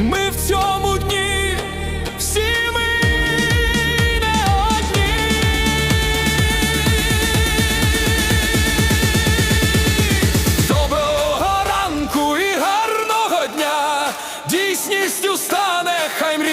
ми в цьому дні всі ми не одні. Доброго ранку і гарного дня дійсністю стане хай мрія.